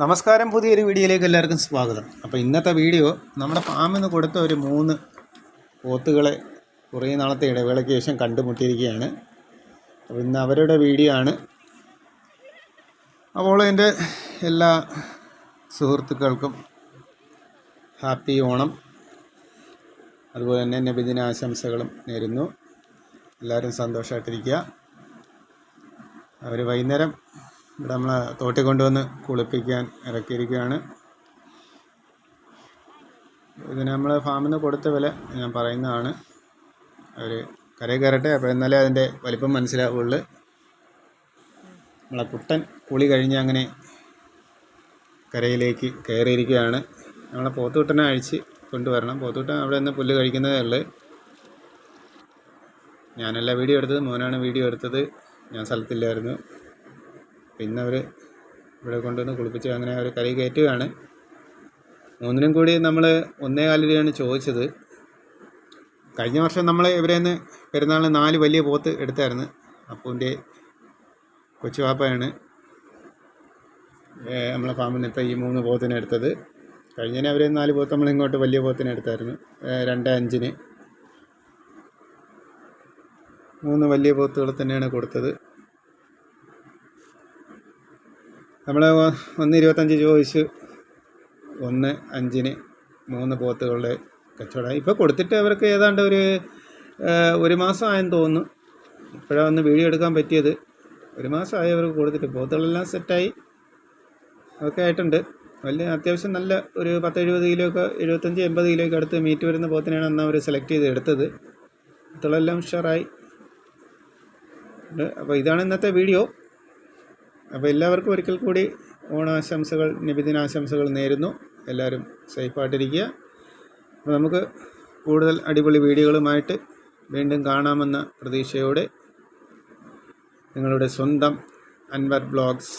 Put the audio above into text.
നമസ്കാരം പുതിയൊരു വീഡിയോയിലേക്ക് എല്ലാവർക്കും സ്വാഗതം. അപ്പോൾ ഇന്നത്തെ വീഡിയോ നമ്മുടെ ഫാമിൽ നിന്ന് കൊടുത്ത ഒരു മൂന്ന് പോത്തുകളെ കുറേ നാളത്തെ ഇടവേളയ്ക്ക് ശേഷം കണ്ടുമുട്ടിയിരിക്കുകയാണ്. അപ്പോൾ ഇന്ന് അവരുടെ വീഡിയോ ആണ്. അപ്പോൾ എന്റെ എല്ലാ സുഹൃത്തുക്കൾക്കും ഹാപ്പി ഓണം. അതുപോലെ തന്നെ നബിദിന ആശംസകളും നേരുന്നു. എല്ലാവരും സന്തോഷമായിട്ടിരിക്കുക. അവർ വൈകുന്നേരം ഇവിടെ നമ്മൾ തോട്ടി കൊണ്ടുവന്ന് കുളിപ്പിക്കാൻ ഇറക്കിയിരിക്കുകയാണ്. ഇതിന് നമ്മൾ ഫാമിൽ നിന്ന് കൊടുത്ത വില ഞാൻ പറയുന്നതാണ്. അവർ കരയിൽ കയറട്ടെ അപ്പോൾ എന്നാലേ അതിന്റെ വലിപ്പം മനസ്സിലാവുള്ളൂ. നമ്മളെ കുട്ടൻ കുളി കഴിഞ്ഞ് അങ്ങനെ കരയിലേക്ക് കയറിയിരിക്കുകയാണ്. നമ്മളെ പോത്തുകുട്ടനെ അഴിച്ച് കൊണ്ടുവരണം. പോത്തുകുട്ടൻ അവിടെ നിന്ന് പുല്ല് കഴിക്കുന്നതേ ഉള്ളൂ. ഞാനല്ല വീഡിയോ എടുത്തത് മോനാണ് വീഡിയോ എടുത്തത്. ഞാൻ സ്ഥലത്തില്ലായിരുന്നു. പിന്നെ അവർ ഇവിടെ കൊണ്ടുവന്ന് കുളിപ്പിച്ച് അങ്ങനെ അവർ കരയിൽ കയറ്റുകയാണ്. മൂന്നിനും കൂടി നമ്മൾ ഒന്നേ കാൽ രൂപയാണ് ചോദിച്ചത്. കഴിഞ്ഞ വർഷം നമ്മൾ ഇവരെ നിന്ന് പെരുന്നാളിന് നാല് വലിയ പോത്ത് എടുത്തായിരുന്നു. അപ്പൂന്റെ കൊച്ചുവാപ്പയാണ് നമ്മളെ ഫാമിൽ നിന്ന് ഇപ്പോൾ ഈ മൂന്ന് പോത്തിനെ എടുത്തത്. കഴിഞ്ഞതിന് അവരെ നാല് പോത്ത് നമ്മൾ ഇങ്ങോട്ട് വലിയ പോത്തിനെ എടുത്തായിരുന്നു രണ്ട് അഞ്ചിന്. മൂന്ന് വലിയ പോത്തുകൾ തന്നെയാണ് കൊടുത്തത്. നമ്മൾ ഒന്ന് ഇരുപത്തഞ്ച് ചോദിച്ച്. ഒന്ന് അഞ്ചിന് മൂന്ന് പോത്തുകളുടെ കച്ചവടം. ഇപ്പോൾ കൊടുത്തിട്ട് അവർക്ക് ഏതാണ്ട് ഒരു ഒരു മാസമായെന്ന് തോന്നുന്നു. ഇപ്പോഴാണ് ഒന്ന് വീഡിയോ എടുക്കാൻ പറ്റിയത്. ഒരു മാസമായി അവർക്ക് കൊടുത്തിട്ട് പോത്തുകളെല്ലാം സെറ്റായി. ഒക്കെ ആയിട്ടുണ്ട്. വലിയ അത്യാവശ്യം നല്ല ഒരു പത്ത് എഴുപത് കിലോ ഒക്കെ എഴുപത്തഞ്ച് എൺപത് കിലോ ഒക്കെ അടുത്ത് മീറ്റ് വരുന്ന പോത്തിനെയാണ് അന്ന് അവർ സെലക്ട് ചെയ്ത് എടുത്തത്. പോത്തുകളെല്ലാം ഉഷാറായി. അപ്പോൾ ഇതാണ് ഇന്നത്തെ വീഡിയോ. അപ്പോൾ എല്ലാവർക്കും ഒരിക്കൽ കൂടി ഓണാശംസകൾ നബിദിനാശംസകൾ നേരുന്നു. എല്ലാവരും സേഫായിട്ടിരിക്കുക. അപ്പോൾ നമുക്ക് കൂടുതൽ അടിപൊളി വീഡിയോകളുമായിട്ട് വീണ്ടും കാണാമെന്ന പ്രതീക്ഷയോടെ നിങ്ങളുടെ സ്വന്തം അൻവർ ബ്ലോഗ്സ്